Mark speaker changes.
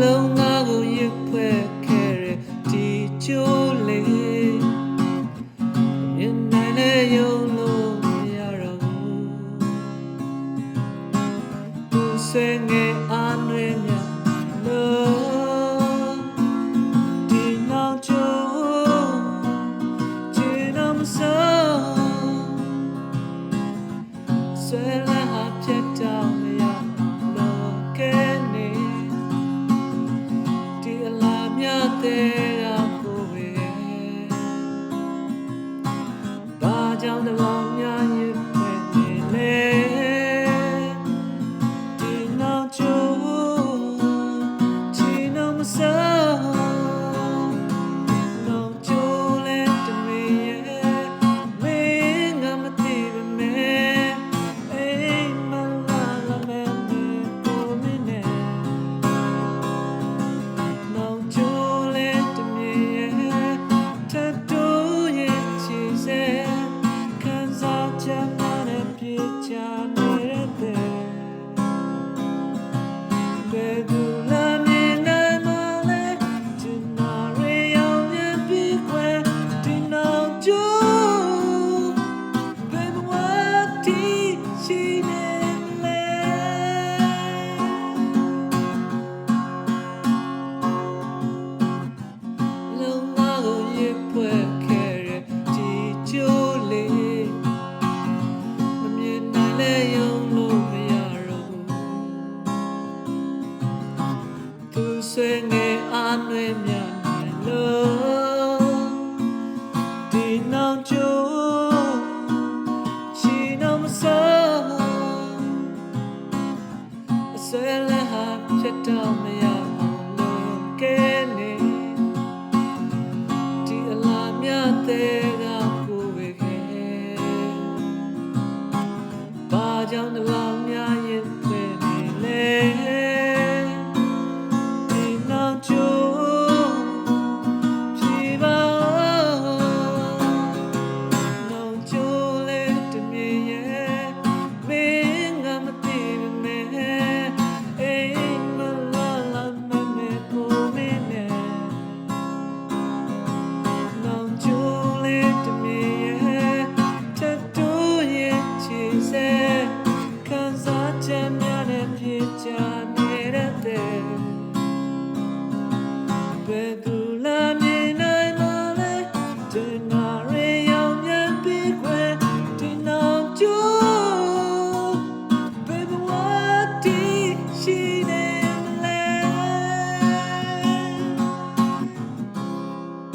Speaker 1: လုံးငါကိုရစ်ဖွဲ့ခဲ့တဲ့ဒီချိုးလေးမြင်နိုင်လေယုံလို့မရတော့ဘူးသူစငယ်အာနွေမြလို့ဒီနောက်ချိုးချင်တော့မစောဆွဲလာအပြတ်တော့ ဘာကြောင့်တော့ နွေးမြနိုင်လို့ဒီနောက်ချိုးချီနှမဆုံးအဆွဲလဲဟာဖြစ်တော့မရအောင်လို့ကဲနေဒီအလားမြတ်တဲ့ကကိုဝေခဲ့ဘာကြောင့်ဒီလ ya no era de